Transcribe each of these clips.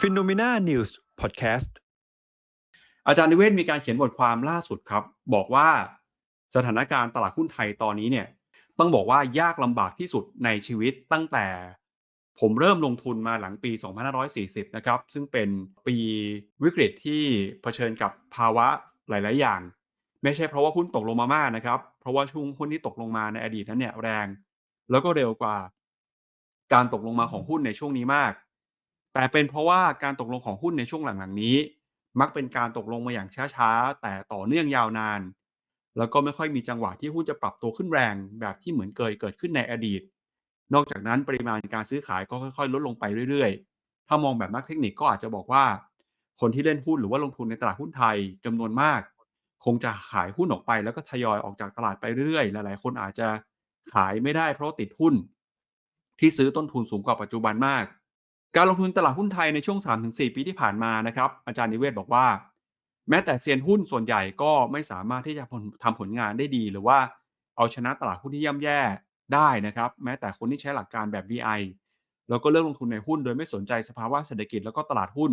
p h e n o m e n a News Podcast อาจารย์นิเวศมีการเขียนบทความล่าสุดครับ บอกว่าสถานการณ์ตลาดหุ้นไทยตอนนี้เนี่ยต้องบอกว่ายากลำบากที่สุดในชีวิตตั้งแต่ผมเริ่มลงทุนมาหลังปี 2540 นะครับ ซึ่งเป็นปีวิกฤตที่เผชิญกับภาวะหลาย ๆ อย่าง ไม่ใช่เพราะว่าหุ้นตกลงมามากนะครับ เพราะว่าช่วงหุ้นที่ตกลงมาในอดีตนั้นเนี่ยแรง แล้วก็เร็วกว่า การตกลงมาของหุ้นในช่วงนี้มาก แต่เป็นเพราะว่าการตกลงของหุ้นในช่วงหลังๆนี้ มักเป็นการตกลงมาอย่างช้าๆ แต่ต่อเนื่องยาวนาน แล้วก็ไม่ค่อยมีจังหวะที่หุ้นจะปรับตัวขึ้นแรง แบบที่เหมือนเคยเกิดขึ้นในอดีต นอกจากนั้นปริมาณการซื้อขายก็ค่อยๆ ลดลงไปเรื่อยๆ ถ้ามองแบบนักเทคนิคก็อาจจะบอกว่า คนที่เล่นหุ้นหรือว่าลงทุนในตลาดหุ้นไทยจำนวนมาก คงจะขายหุ้นออกไปแล้วก็ทยอยออกจากตลาดไปเรื่อยๆ หลายๆ คนอาจจะขายไม่ได้เพราะติดหุ้น ที่ซื้อต้นทุนสูงกว่าปัจจุบันมาก การลงทุนตลาดหุ้นไทยในช่วง 3-4 ปีที่ผ่านมานะครับ อาจารย์นิเวศบอกว่า แม้แต่เซียนหุ้นส่วนใหญ่ก็ไม่สามารถที่จะทำผลงานได้ดี หรือว่าเอาชนะตลาดหุ้นที่ย่ำแย่ได้นะครับ แม้แต่คนที่ใช้หลักการแบบ VI แล้วก็เลือกลงทุนในหุ้นโดยไม่สนใจสภาวะเศรษฐกิจแล้วก็ตลาดหุ้น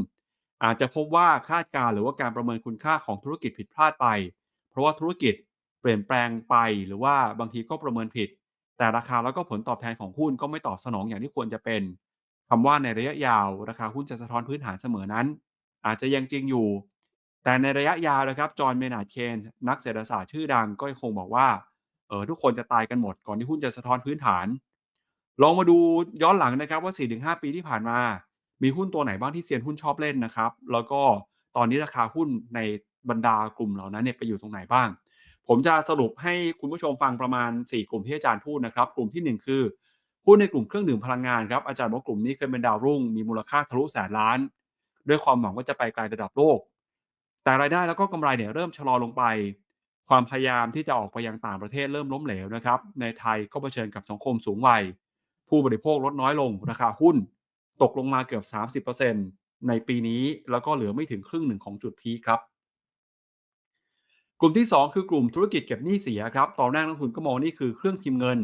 อาจจะพบว่าคาดการณ์หรือว่าการประเมินคุณค่าของธุรกิจผิดพลาดไป เพราะว่าธุรกิจเปลี่ยนแปลงไปหรือว่าบางทีก็ประเมินผิด แต่ราคาแล้วก็ผลตอบแทนของหุ้นก็ไม่ตอบสนองอย่างที่ควรจะเป็น คำว่าในระยะยาวราคาหุ้นจะสะท้อนพื้นฐานเสมอนั้น อาจจะยังจริงอยู่ แต่ในระยะยาวนะครับจอห์นเมนาร์ดเคนนักเศรษฐศาสตร์ชื่อดังก็คงบอกว่าเออทุกคนจะตายกันหมดก่อนที่หุ้นจะสะท้อนพื้นฐาน ลองมาดูย้อนหลังนะครับว่า 4-5 ปีที่ผ่านมา มีหุ้นตัวไหนบ้างที่เซียนหุ้นชอบเล่นนะครับ แล้วก็ตอนนี้ราคาหุ้นในบรรดากลุ่มเหล่านั้นเนี่ยไปอยู่ตรงไหนบ้าง ผมจะสรุปให้คุณผู้ชมฟังประมาณ 4 กลุ่มที่อาจารย์พูดนะครับ กลุ่มที่ 1 คือ หุ้นในกลุ่มเครื่องดื่มพลังงานครับอาจารย์บอกกลุ่มนี้เคยเป็นดาวรุ่งมีมูลค่าทะลุแสนล้าน ด้วยความหวังว่าจะไปไกลระดับโลก แต่รายได้แล้วก็กำไรเนี่ยเริ่มชะลอลงไป ความพยายามที่จะออกไปยังต่างประเทศเริ่มล้มเหลวนะครับในไทยก็เผชิญกับสังคมสูงวัย ผู้บริโภคลดน้อยลงราคาหุ้น ตกลงมาเกือบ 30%ในปีนี้แล้วก็เหลือไม่ถึงครึ่งหนึ่งของจุดพีครับกลุ่มที่ 2 คือกลุ่มธุรกิจเก็บหนี้เสียครับ ตอนแรกนักทุนก็มองนี่คือเครื่องพิมพ์เงิน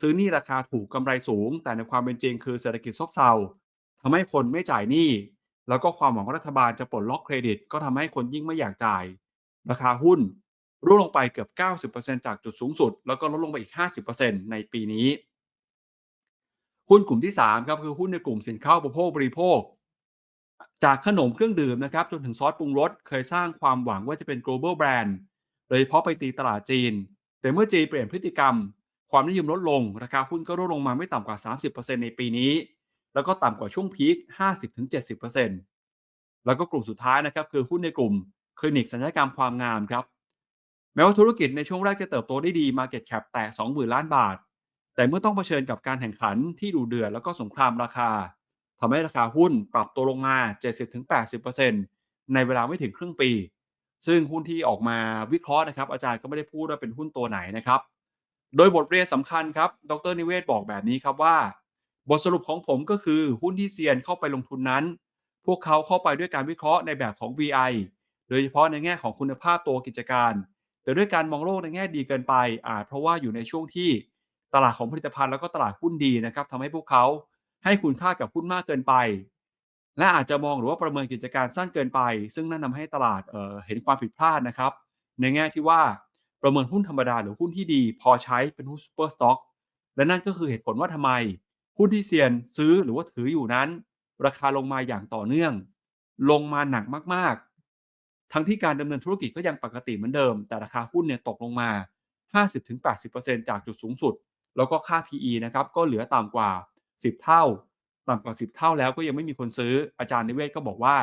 ซื้อหนี้ราคาถูกกำไรสูง แต่ในความเป็นจริงคือเศรษฐกิจซบเซาทำให้คนไม่จ่ายหนี้ แล้วก็ความหวังว่ารัฐบาลจะปลดล็อกเครดิต ก็ทำให้คนยิ่งไม่อยากจ่าย ราคาหุ้นร่วงลงไปเกือบ 90%จากจุดสูงสุด แล้วก็ลดลงไปอีก 50%ในปีนี้ หุ้นกลุ่มที่ 3 ครับคือหุ้นในกลุ่มสินค้าอุปโภคบริโภค จากขนมเครื่องดื่มนะครับจนถึงซอสปรุงรสเคยสร้างความหวังว่าจะเป็น global brand โดยเฉพาะไปตีตลาดจีน แต่เมื่อจีนเปลี่ยนพฤติกรรม ความนิยมลดลง ราคาหุ้นก็ลดลงมาไม่ต่ำกว่า 30%ในปีนี้ แล้วก็ต่ำกว่าช่วงพีค 50-70%แล้วก็กลุ่มสุดท้ายนะครับคือหุ้นในกลุ่มคลินิกศัลยกรรมความงามครับ แม้ว่าธุรกิจในช่วงแรกจะเติบโตได้ดี Market Cap แตะ20,000 ล้านบาท แต่เมื่อต้องเผชิญกับการแข่งขันที่ดูเดือดแล้วก็สงครามราคาทำให้ราคาหุ้นปรับตัวลงมา 70-80%ในเวลาไม่ถึงครึ่งปี ซึ่งหุ้นที่ออกมาวิเคราะห์นะครับ อาจารย์ก็ไม่ได้พูดว่าเป็นหุ้นตัวไหนนะครับ โดยบทเรียนสำคัญครับ ดรนิเวศบอกแบบนี้ครับว่า บทสรุปของผมก็คือหุ้นที่เซียนเข้าไปลงทุนนั้น พวกเขาเข้าไปด้วยการวิเคราะห์ในแบบของ VI โดยเฉพาะในแง่ของคุณภาพตัวกิจการ แต่ด้วยการมองโลกในแง่ดีเกินไป อาจเพราะว่าอยู่ในช่วงที่ตลาดของผลิตภัณฑ์แล้วก็ตลาดหุ้นดีนะครับทำให้พวกเขาให้คุณค่ากับหุ้นมากเกินไป และอาจจะมองหรือว่าประเมินกิจการสั้นเกินไป ซึ่งนั่นทาให้ตลาดเเห็นความผิดพลาดนะครับ ในแง่ที่ว่า ประเมินหุ้นธรรมดาหรือหุ้นที่ดีพอใช้เป็นหุ้นซูเปอร์สต็อกและนั่นก็คือเหตุผลว่าทำไม หุ้นที่เซียนซื้อหรือว่าถืออยู่นั้น ราคาลงมาอย่างต่อเนื่อง ลงมาหนักมากๆ ทั้งที่การดำเนินธุรกิจก็ยังปกติเหมือนเดิม แต่ราคาหุ้นเนี่ยตกลงมา 50-80%จากจุดสูงสุด แล้วก็ค่า PE นะครับก็เหลือต่ำกว่า 10 เท่าต่ำกว่า 10 เท่าแล้วก็ยังไม่มีคนซื้ออาจารย์นิเวศก็บอกว่า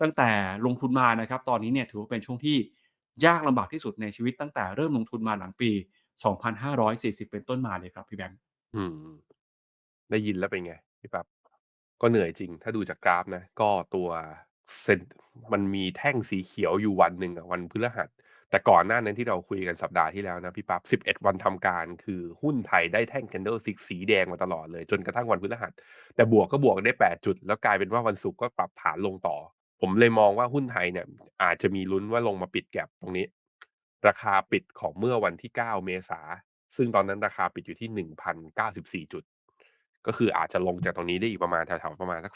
ตั้งแต่ลงทุนมานะครับ ตอนนี้เนี่ยถือว่าเป็นช่วงที่ ยากลำบากที่สุดในชีวิตตั้งแต่เริ่มลงทุนมาหลังปี 2540 เป็นต้นมาเลยครับพี่แบงค์อืม ได้ยินแล้วเป็นไงพี่ปั๊บก็เหนื่อยจริง ถ้าดูจากกราฟนะ ก็ตัวเซ็นมันมีแท่งสีเขียวอยู่วันหนึ่งอะวันพฤหัส แต่ก่อนหน้านั้นที่เราคุยกันสัปดาห์ที่แล้วนะพี่ปั๊บ11วันทำการ คือหุ้นไทยได้แท่ง candlestick สีแดงมาตลอดเลย จนกระทั่งวันพฤหัส แต่บวกก็บวกได้8จุด แล้วกลายเป็นว่าวันศุกร์ก็ปรับฐานลงต่อ ผมเลยมองว่าหุ้นไทยเนี่ย อาจจะมีลุ้นว่าลงมาปิดแก็บตรงนี้ ราคาปิดของเมื่อวันที่ 9 เมษา ซึ่งตอนนั้นราคาปิดอยู่ที่ 1,094 จุด ก็คืออาจจะลงจากตรงนี้ได้อีกประมาณแถวๆประมาณสัก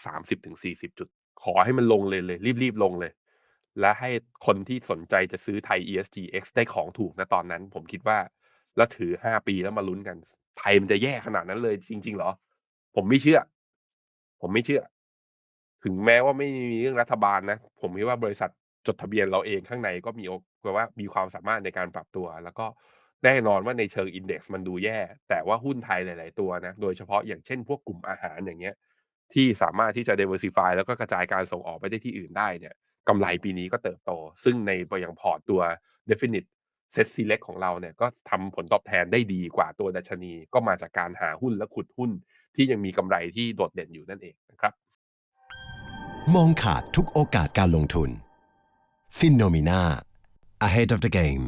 30-40 จุด ขอให้มันลงเลยเลย รีบๆลงเลย และให้คนที่สนใจจะซื้อไทย ESTX ได้ของถูกนะตอนนั้น ผมคิดว่าแล้วถือ 5 ปีแล้วมาลุ้นกัน ไทยมันจะแย่ขนาดนั้นเลยจริง ๆ เหรอ ผมไม่เชื่อ ผมไม่เชื่อ ถึงแม้ว่าไม่มีเรื่องรัฐบาลนะ ผมคิดว่าบริษัทจดทะเบียนเราเองข้างในก็มีโอแปลว่ามีความสามารถในการปรับตัว แล้วก็แน่นอนว่าในเชิง Index มันดูแย่ แต่ว่าหุ้นไทยหลาย ๆ ตัวนะ โดยเฉพาะอย่างเช่นพวกกลุ่มอาหารอย่างเงี้ย ที่สามารถที่จะ diversify แล้วก็กระจายการส่งออกไปได้ที่อื่นได้เนี่ยกำไรปีนี้ก็เติบโต ซึ่งในอย่างพอร์ตตัว Definite Set Select ของเราเนี่ยก็ทำผลตอบแทนได้ดีกว่าตัวดัชนี ก็มาจากการหาหุ้นและขุดหุ้นที่ยังมีกำไรที่โดดเด่นอยู่นั่นเองนะครับ มองขาดทุกโอกาสการลงทุน f i n o m e n a Ahead of the Game